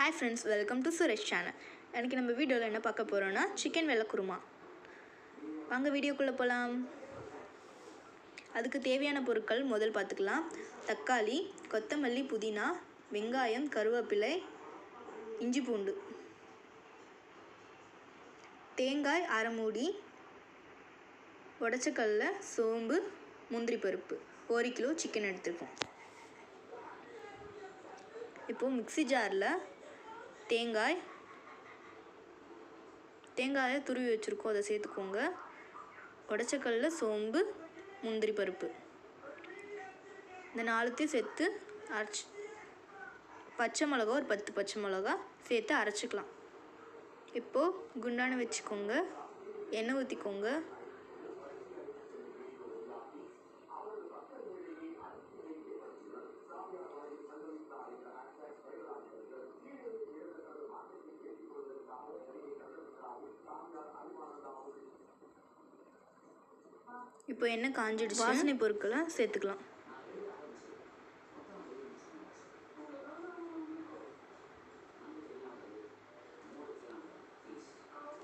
Hi friends welcome to Suresh channel எனக்கு நம்ம வீடியோவில் என்ன பார்க்க போகிறோன்னா சிக்கன் வெள்ளை குருமா. வாங்க வீடியோக்குள்ளே போகலாம் அதுக்கு தேவையான பொருட்கள் முதல் பார்த்துக்கலாம். தக்காளி கொத்தமல்லி புதினா வெங்காயம் கருவேப்பிலை இஞ்சி பூண்டு. தேங்காய் அரை மூடி உடச்சக்கல்ல சோம்பு முந்திரி பருப்பு. ஒரு கிலோ சிக்கன் எடுத்துருக்கோம். இப்போது மிக்ஸி ஜாரில் தேங்காய். தேங்காயை துருவி வச்சுருக்கோம். அதை சேர்த்துக்கோங்க. உடச்சக்கல்ல சோம்பு முந்திரி பருப்பு. இந்த நாலுத்தையும் சேர்த்து அரைச்சி பச்சை மிளகா ஒரு பத்து பச்சை மிளகா சேர்த்து அரைச்சிக்கலாம். இப்போது குண்டான வச்சுக்கோங்க. எண்ணெய் ஊற்றிக்கோங்க இப்போ என்ன காஞ்சிடுச்சு. வாசனை பொருட்களை சேர்த்துக்கலாம்.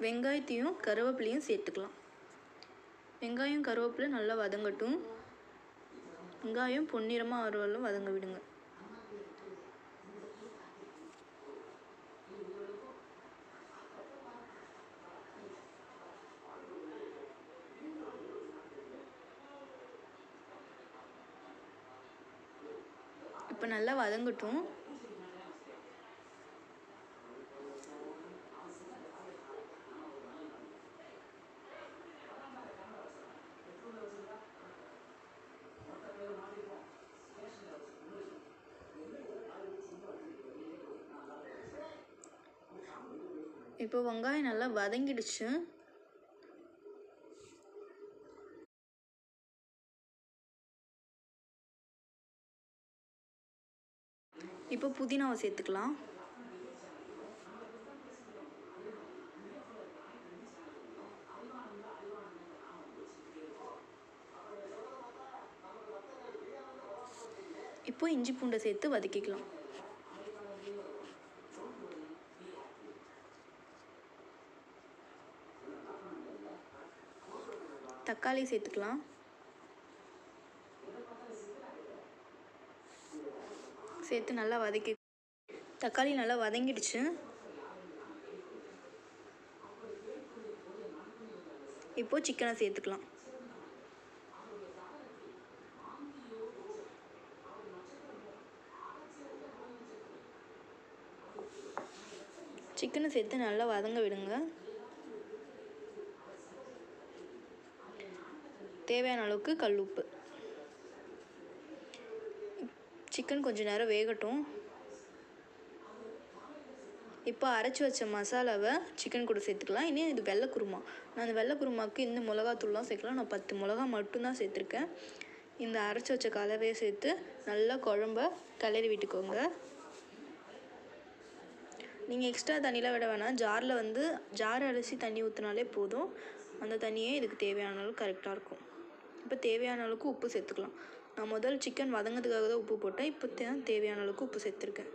வெங்காயத்தையும் கருவேப்பிலையும் சேர்த்துக்கலாம். வெங்காயம் கருவேப்பிலை நல்லா வதங்கட்டும். வெங்காயம் பொன்னிறமாக ஆர்வலும் வதங்க விடுங்க. இப்போ நல்லா வதங்கட்டும். இப்போ வெங்காயம் நல்லா வதங்கிடுச்சு. இப்போ புதினாவை சேர்த்துக்கலாம். இப்போ இஞ்சி பூண்டை சேர்த்து வதக்கிக்கலாம். தக்காளி சேர்த்துக்கலாம். சேர்த்து நல்லா வதக்கி தக்காளி நல்லா வதங்கிடுச்சு. இப்போது சிக்கனை சேர்த்துக்கலாம். சிக்கனை சேர்த்து நல்லா வதங்க விடுங்க. தேவையான அளவுக்கு கல் உப்பு. சிக்கன் கொஞ்சம் நேரம் வேகட்டும். இப்போ அரைச்சி வச்ச மசாலாவை சிக்கன் கூட சேர்த்துக்கலாம். இனி இது வெள்ளை குருமா. நான் அந்த வெள்ளை குருமாவுக்கு இந்த மிளகாத்தூள்லாம் சேர்க்கலாம். நான் பத்து மிளகா மட்டும்தான் சேர்த்துருக்கேன். இந்த அரைச்சி வச்ச கலவையை சேர்த்து நல்லா குழம்ப கலரி விட்டுக்கோங்க. நீங்கள் எக்ஸ்ட்ரா தண்ணியில் விட வேணாம். ஜாரில் வந்து ஜார் அலசி தண்ணி ஊற்றினாலே போதும். அந்த தண்ணியே இதுக்கு தேவையான அளவுக்கு கரெக்டாக இருக்கும். இப்போ தேவையான அளவுக்கு உப்பு சேர்த்துக்கலாம். நான் முதல் சிக்கன் வதங்கிறதுக்காக தான் உப்பு போட்டேன். இப்போ தான் தேவையான அளவுக்கு உப்பு சேர்த்துருக்கேன்.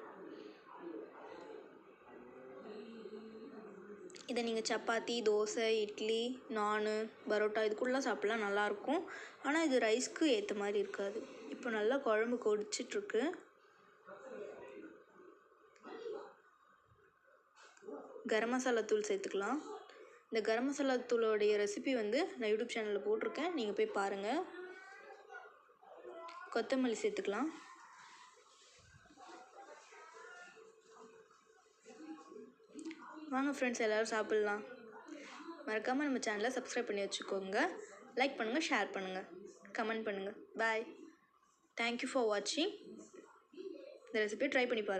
இதை நீங்கள் சப்பாத்தி தோசை இட்லி நான் பரோட்டா இதுக்குள்ளே சாப்பிட்லாம் நல்லாயிருக்கும். ஆனால் இது ரைஸ்க்கு ஏற்ற மாதிரி இருக்காது. இப்போ நல்லா குழம்பு கொடிச்சிட்ருக்கு கரம் மசாலா தூள் சேர்த்துக்கலாம். இந்த கரம் மசாலா தூளோடைய ரெசிபி வந்து நான் யூடியூப் சேனலில் போட்டிருக்கேன். நீங்கள் போய் பாருங்கள் கொத்தமல்லி சேர்த்துக்கலாம். வாங்க ஃப்ரெண்ட்ஸ் எல்லோரும் சாப்பிட்லாம். மறக்காமல் நம்ம சேனலை சப்ஸ்கிரைப் பண்ணி வச்சுக்கோங்க. லைக் பண்ணுங்கள் ஷேர் பண்ணுங்கள் கமெண்ட் பண்ணுங்கள் பாய் தேங்க்யூ ஃபார் வாட்சிங் இந்த ரெசிபியை ட்ரை பண்ணி பாருங்கள்